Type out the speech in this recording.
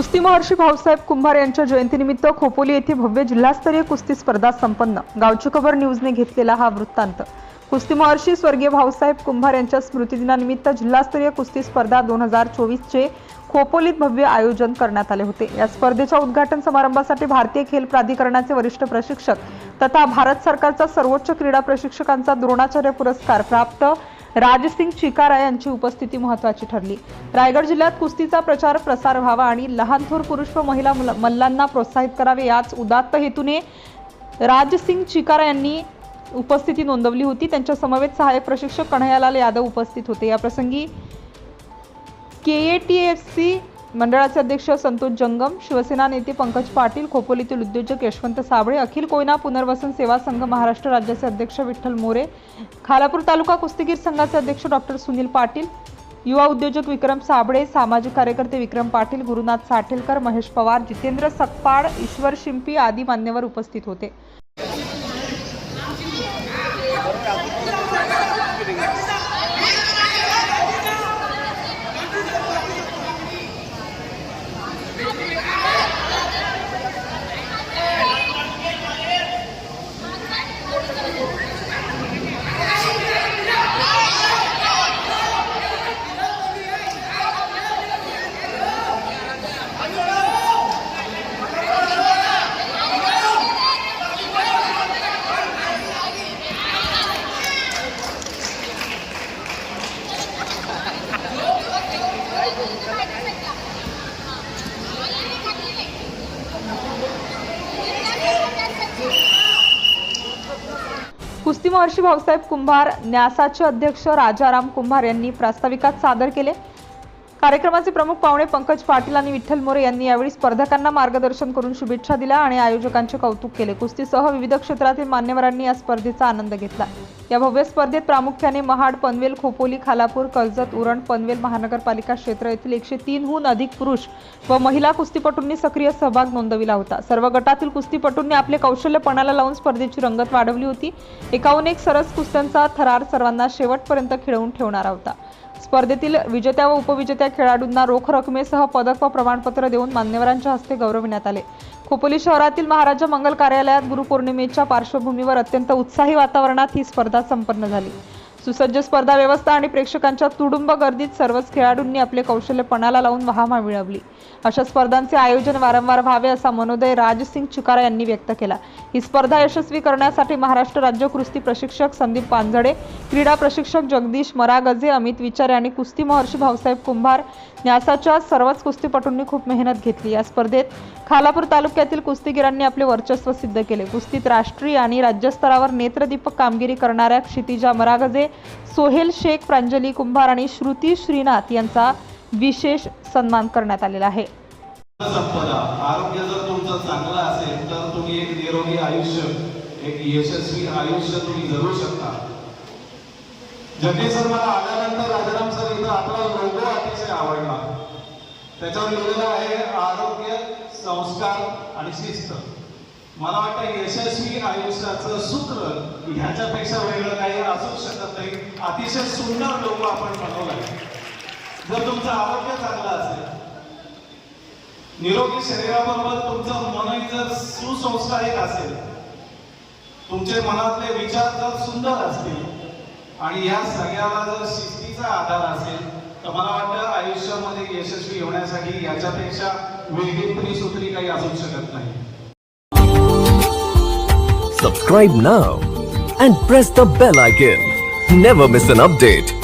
कुस्ती महर्षी भाऊसाहेब कुंभार यांच्या जयंतीनिमित्त खोपोली येथे भव्य जिल्हास्तरीय कुस्ती स्पर्धा संपन्न. गावची खबर न्यूजने घेतलेला हा वृत्तांत. कुस्ती महर्षी स्वर्गीय भाऊसाहेब कुंभार यांच्या स्मृतिदिनानिमित्त जिल्हास्तरीय कुस्ती स्पर्धा दोन हजार चोवीसचे खोपोलीत भव्य आयोजन करण्यात आले होते. या स्पर्धेच्या उद्घाटन समारंभासाठी भारतीय खेल प्राधिकरणाचे वरिष्ठ प्रशिक्षक तथा भारत सरकारचा सर्वोच्च क्रीडा प्रशिक्षकांचा द्रोणाचार्य पुरस्कार प्राप्त राजसिंग चिकारा यांची उपस्थिती महत्वाची ठरली. रायगड जिल्ह्यात कुस्तीचा प्रचार प्रसार व्हावा आणि लहान थोर पुरुष व महिला मल्लांना प्रोत्साहित करावे याच उदात्त हेतूने राजसिंग चिकारा यांनी उपस्थिती नोंदवली होती. त्यांच्या समवेत सहाय्यक प्रशिक्षक कन्हैयालाल यादव उपस्थित होते. या प्रसंगी K A T F C मंडळाचे अध्यक्ष संतोष जंगम शिवसेना नेते पंकज पाटील खोपोलीतील उद्योजक यशवंत साबळे अखिल कोयना पुनर्वसन सेवा संघ महाराष्ट्र राज्याचे अध्यक्ष विठ्ठल मोरे खालापूर तालुका कुस्तीगीर संघाचे अध्यक्ष डॉक्टर सुनील पाटील युवा उद्योजक विक्रम साबळे सामाजिक कार्यकर्ते विक्रम पाटील गुरुनाथ साठेलकर महेश पवार जितेंद्र सकपाड ईश्वर शिंपी आदी मान्यवर उपस्थित होते. कुस्ती महर्षी भाऊसाहेब कुंभार न्यासाचे अध्यक्ष राजाराम कुंभार यांनी प्रास्ताविकात सादर केले. कार्यक्रमाचे प्रमुख पाहुणे पंकज पाटील आणि विठ्ठल मोरे यांनी यावेळी स्पर्धकांना मार्गदर्शन करून शुभेच्छा दिल्या आणि आयोजकांचे कौतुक केले. कुस्तीसह विविध क्षेत्रातील मान्यवरांनी या स्पर्धेचा आनंद घेतला. या भव्य स्पर्धेत प्रामुख्याने महाड पनवेल खोपोली खालापूर कर्जत उरण पनवेल महानगरपालिका क्षेत्र येथील एकशे तीनहून अधिक पुरुष व महिला कुस्तीपटूंनी सक्रिय सहभाग नोंदविला होता. सर्व गटातील कुस्तीपटूंनी आपले कौशल्य पणाला लावून स्पर्धेची रंगत वाढवली होती. एकाहून एक सरस कुस्त्यांचा थरार सर्वांना शेवटपर्यंत खिळवून ठेवणारा होता. स्पर्धेतील विजेत्या व उपविजेत्या खेळाडूंना रोख रकमेसह पदक व प्रमाणपत्र देऊन मान्यवरांच्या हस्ते गौरविण्यात आले. खोपोली शहरातील महाराजा मंगल कार्यालयात गुरुपौर्णिमेच्या पार्श्वभूमीवर अत्यंत उत्साही वातावरणात ही स्पर्धा संपन्न झाली. सुसज्ज स्पर्धा व्यवस्था आणि प्रेक्षकांच्या तुडुंब गर्दीत सर्वच खेळाडूंनी आपले कौशल्य पणाला लावून वाहमा मिळवली. अशा स्पर्धांचे आयोजन वारंवार व्हावे असा मनोदय राजसिंग चिकारा यांनी व्यक्त केला. ही स्पर्धा यशस्वी करण्यासाठी महाराष्ट्र राज्य कुस्ती प्रशिक्षक संदीप पांझडे क्रीडा प्रशिक्षक जगदीश मरागजे अमित विचारे आणि कुस्ती महर्षी भाऊसाहेब कुंभार न्यासाच्या सर्वच कुस्तीपटूंनी खूप मेहनत घेतली. या स्पर्धेत खालापूर तालुक्यातील कुस्तीगिरांनी आपले वर्चस्व सिद्ध केले. कुस्तीत राष्ट्रीय आणि राज्यस्तरावर नेत्रदीपक कामगिरी करणाऱ्या क्षितिजा मरागजे सोहेल शेख प्रांजली कुंभार आणि श्रुती श्रीनाथ यांचा विशेष सन्मान करण्यात आलेला आहे. आरोग्य जर तुमचं चांगलं असेल तर तुम्ही एक निरोगी आयुष्य एक यशस्वी आयुष्य तुम्ही जगू शकता. जगे सर मला आल्यानंतर राजाराम सर इथं आपला लोगो अतिशय आवडला. त्याच्यावर लिहिलेलं आहे आरोग्य संस्कार आणि शिस्त. मला वाटतं यशस्वी आयुष्याचं सूत्र ह्याच्यापेक्षा वेगळं काही असूच शकत नाही. अतिशय सुंदर लोगो आपण बनवलाय जर तुमचं आरोग्य चांगलं असेल निरोगी शरीराबरोबर तुमचं मनही जर सुसंस्कारिक असेल तुमचे मनातले विचार जर सुंदर असतील आणि या सगळ्याला जर शिस्तीचा आधार असेल तर मला वाटतं आयुष्यामध्ये यशस्वी होण्यासाठी याच्यापेक्षा वेगळी सूत्री काही असू शकत नाही Subscribe now and press the bell icon. Never miss an update.